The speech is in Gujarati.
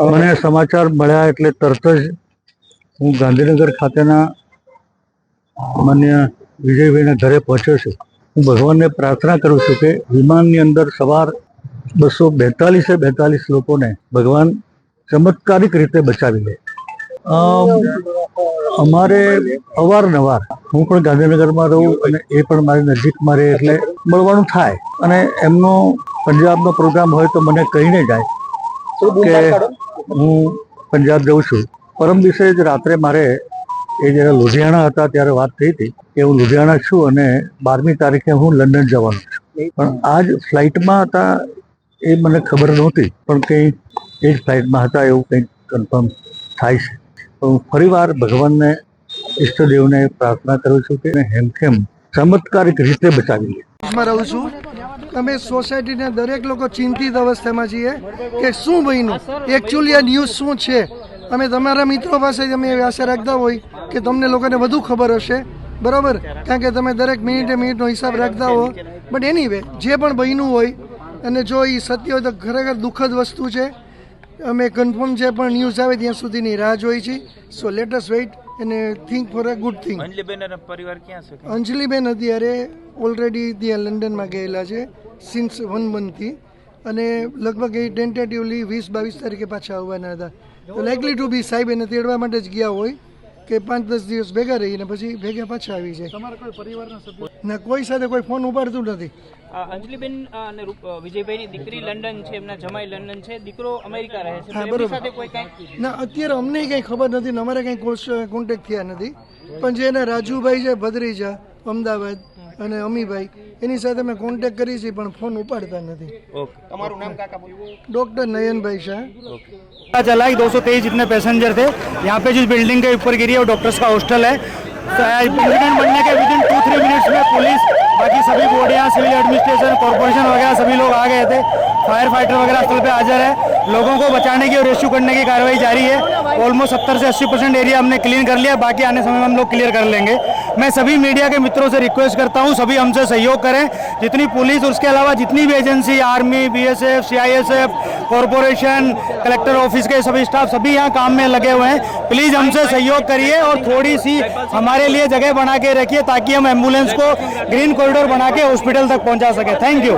મને સમાચાર મળ્યા એટલે તરત જ હું ગાંધીનગર ખાતેના માન્ય વિજયભાઈના ઘરે પહોંચ્યો છું. હું ભગવાનને પ્રાર્થના કરું છું કે વિમાનની અંદર સવાર બસો બેતાલીસે બેતાલીસ લોકોને ભગવાન ચમત્કારિક રીતે બચાવી લે. અમ, અમારે અવારનવાર હું પણ ગાંધીનગરમાં રહું અને એ પણ મારી નજીકમાં રહે એટલે મળવાનું થાય. અને એમનો પંજાબનો પ્રોગ્રામ હોય તો મને કહીને જાય કે હું પંજાબ જઉં છું. પરમ દિવસે જ રાત્રે મારે એ જ્યારે લુધિયાણા હતા ત્યારે વાત થઈ હતી કે હું લુધિયાણા છું અને બારમી તારીખે હું લંડન જવાનું છું. પણ આજ ફ્લાઇટમાં હતા એ મને ખબર નહોતી, પણ કંઈ એ જ ફ્લાઇટમાં હતા એવું કંઈક કન્ફર્મ થાય છે. તો હું ફરીવાર ભગવાનને, ઈષ્ટદેવને પ્રાર્થના કરું છું કે હેમખેમ ચમત્કારિક રીતે બચાવી લે. માં રહું છું. અમે સોસાયટીના દરેક લોકો ચિંતિત અવસ્થામાં છીએ કે શું બન્યું? એકચ્યુઅલી આ ન્યૂઝ શું છે? અમે તમારા મિત્રો પાસે અમે આશા રાખતા હોય કે તમને લોકોને વધુ ખબર હશે. બરાબર? કારણ કે તમે દરેક મિનિટે મિનિટનો હિસાબ રાખતા હો. બટ એની વે જે પણ બન્યું હોય, અને જો એ સત્ય હોય તો ખરેખર દુઃખદ વસ્તુ છે. અમે કન્ફર્મ છે પણ ન્યૂઝ આવે ત્યાં સુધીની રાહ જોઈ છે. સો લેટ અસ વેઇટ અને think for a good thing Anjaliben અને પરિવાર ક્યાં છે? અંજલિબેન અત્યારે ઓલરેડી ત્યાં લંડનમાં ગયેલા છે સિન્સ વન મંથથી અને લગભગ એ ટેન્ટેટિવલી વીસ બાવીસ તારીખે પાછા આવવાના હતા. તો લાઇકલી ટુ બી સાહેબ એને તેડવા માટે જ ગયા હોય. કે પાંચ દસ દિવસ ભેગા રહીને પછી ભેગા પાછા આવી જાય. ના કોઈ સાથે કોઈ ફોન ઉપાડતું નથી. અંજલિબેન અને વિજયભાઈની દીકરી લંડન છે એમના જમાઈ લંડન છે દીકરો અમેરિકા રહે છે. હા, એમની. સાથે કોઈ કાંઈ? ના અત્યારે અમને કંઈ ખબર નથી ને અમારે કંઈ કોન્ટેક્ટ થયા નથી. પણ જે એના રાજુભાઈ છે ભદ્રીજા અમદાવાદ અને અમીભાઈ એની સાથે મેં કોન્ટેક્ટ કરી છે પણ ફોન ઉપાડતા નથી તમારું નામ કાકા ડૉક્ટર નયનભાઈ શાહ पता चला कि 223 जितने पैसेंजर थे यहाँ पे जिस बिल्डिंग के ऊपर गिरी है वो डॉक्टर्स का हॉस्टल है इंसिडेंट बनने के within two three minutes में पुलिस बाकी सभी बॉडियाँ सिविल एडमिनिस्ट्रेशन कॉर्पोरेशन वगैरह सभी लोग आ गए थे फायर फाइटर वगैरह स्थल पे हाजिर है लोगों को बचाने की और रेस्क्यू करने की कार्रवाई जारी है। ऑलमोस्ट सत्तर से अस्सी परसेंट एरिया हमने क्लीन कर लिया बाकी आने समय में हम लोग क्लियर कर लेंगे। मैं सभी मीडिया के मित्रों से रिक्वेस्ट करता हूँ, सभी हमसे सहयोग करें। जितनी पुलिस उसके अलावा जितनी भी agency army BSF CISF corporation collector office के सभी स्टाफ सभी यहाँ काम में लगे हुए हैं। प्लीज़ हमसे सहयोग करिए और थोड़ी सी हमारे लिए जगह बना के रखिए ताकि हम एंबुलेंस को ग्रीन कॉरिडोर बना के हॉस्पिटल तक पहुँचा सके। Thank you